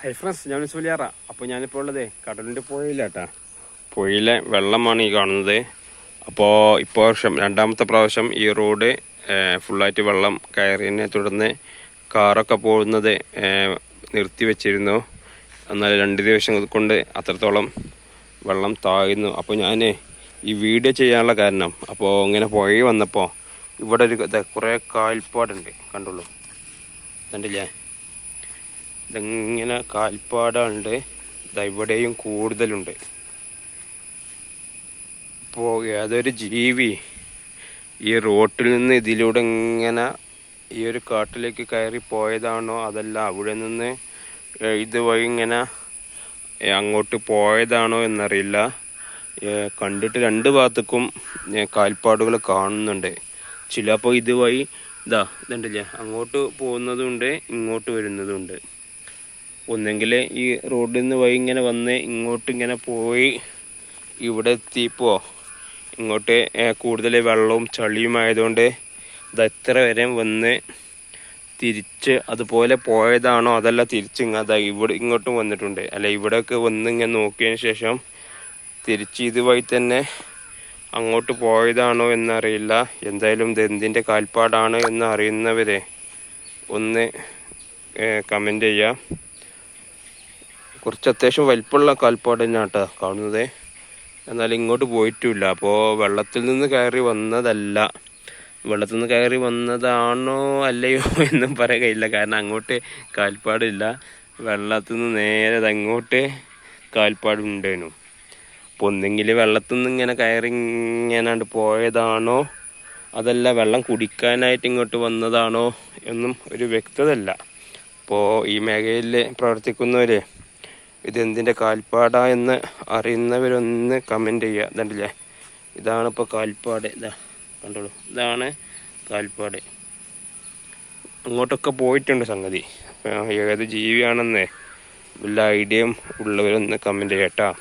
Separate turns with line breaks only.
Hi friends ഞാൻ സുലിയാറ അപ്പോൾ ഞാനിപ്പോൾ ഉള്ളത് കടലിന്റെ പുഴയിലാട്ടാ. പുഴയിലെ വെള്ളമാണ് ഈ കാണുന്നത്. അപ്പോൾ വർഷം രണ്ടാമത്തെ പ്രാവശ്യം ഈ റോഡ് ഫുള്ളായിട്ട് വെള്ളം കയറിയതിനെ തുടർന്ന് കാറൊക്കെ പോകുന്നത് നിർത്തി വെച്ചിരുന്നു. എന്നാൽ രണ്ട് ദിവസം കൊണ്ട് അത്രത്തോളം വെള്ളം താഴ്ന്നു. അപ്പോൾ ഞാൻ ഈ വീഡിയോ ചെയ്യാനുള്ള കാരണം അപ്പോൾ ഇങ്ങനെ പുഴയിൽ വന്നപ്പോൾ ഇവിടെ ഒരു കുറേ കാൽപ്പാടുണ്ട് കണ്ടുള്ളൂ. കണ്ടില്ലേ? ഇതെങ്ങനെ കാൽപ്പാടുണ്ട് ഇതെവിടെയും കൂടുതലുണ്ട്. ഇപ്പോൾ ഏതൊരു ജീവി ഈ റോട്ടിൽ നിന്ന് ഇതിലൂടെ ഇങ്ങനെ ഈ ഒരു കാട്ടിലേക്ക് കയറി പോയതാണോ അതല്ല അവിടെ നിന്ന് ഇതുവഴി ഇങ്ങനെ അങ്ങോട്ട് പോയതാണോ എന്നറിയില്ല. കണ്ടിട്ട് രണ്ട് ഭാഗത്തേക്കും കാൽപ്പാടുകൾ കാണുന്നുണ്ട്. ചിലപ്പോൾ ഇതുവഴി ഇതാ ഇതുണ്ടല്ലേ അങ്ങോട്ട് പോകുന്നതുണ്ട് ഇങ്ങോട്ട് വരുന്നതുണ്ട്. ഒന്നെങ്കിൽ ഈ റോഡിൽ നിന്ന് വഴി ഇങ്ങനെ വന്ന് ഇങ്ങോട്ട് ഇങ്ങനെ പോയി ഇവിടെ എത്തിയപ്പോൾ ഇങ്ങോട്ട് കൂടുതൽ വെള്ളവും ചളിയും ആയതുകൊണ്ട് ഇത് എത്ര വരെ വന്ന് തിരിച്ച് അതുപോലെ പോയതാണോ അതല്ല തിരിച്ച് ഇങ്ങനെ ഇവിടെ ഇങ്ങോട്ടും വന്നിട്ടുണ്ട്. അല്ല ഇവിടെയൊക്കെ വന്ന് ഇങ്ങനെ നോക്കിയതിന് ശേഷം തിരിച്ച് ഇതുവഴി തന്നെ അങ്ങോട്ട് പോയതാണോ എന്നറിയില്ല. എന്തായാലും ഇത് എന്തിന്റെ കാൽപ്പാടാണ് എന്ന് അറിയുന്നവരെ ഒന്ന് കമന്റ് ചെയ്യുക കുറച്ച് അത്യാവശ്യം വലിപ്പമുള്ള കാൽപ്പാട് തന്നെയാണ് കേട്ടോ കാണുന്നത്. എന്നാൽ ഇങ്ങോട്ട് പോയിട്ടുമില്ല അപ്പോൾ വെള്ളത്തിൽ നിന്ന് കയറി വന്നതല്ല. വെള്ളത്തിൽ നിന്ന് കയറി വന്നതാണോ അല്ലയോ എന്നും പറയാൻ കഴിയില്ല. കാരണം അങ്ങോട്ട് കാൽപ്പാടില്ല. വെള്ളത്തിൽ നിന്ന് നേരെ അങ്ങോട്ട് കാൽപ്പാടുണ്ടേനു അപ്പോൾ ഒന്നെങ്കിൽ വെള്ളത്തിൽ നിന്ന് ഇങ്ങനെ കയറി ഇങ്ങനെ പോയതാണോ? അതല്ല വെള്ളം കുടിക്കാനായിട്ട് ഇങ്ങോട്ട് വന്നതാണോ എന്നും ഒരു വ്യക്തതല്ല അപ്പോൾ ഈ മേഖലയിൽ പ്രവർത്തിക്കുന്നവർ ഇതെന്തിന്റെ കാൽപ്പാടാ എന്ന് അറിയുന്നവരൊന്ന് കമന്റ് ചെയ്യുക. ഇതുണ്ടല്ലേ ഇതാണ് ഇപ്പോൾ കാൽപ്പാട്. ഇതാ കണ്ടോളൂ. ഇതാണ് കാൽപ്പാട്. അങ്ങോട്ടൊക്കെ പോയിട്ടുണ്ട് സംഗതി. ഏത് ജീവിയാണെന്ന്. വല്ല ഐഡിയയും ഉള്ളവരൊന്ന് കമന്റ് ചെയ്യട്ടാ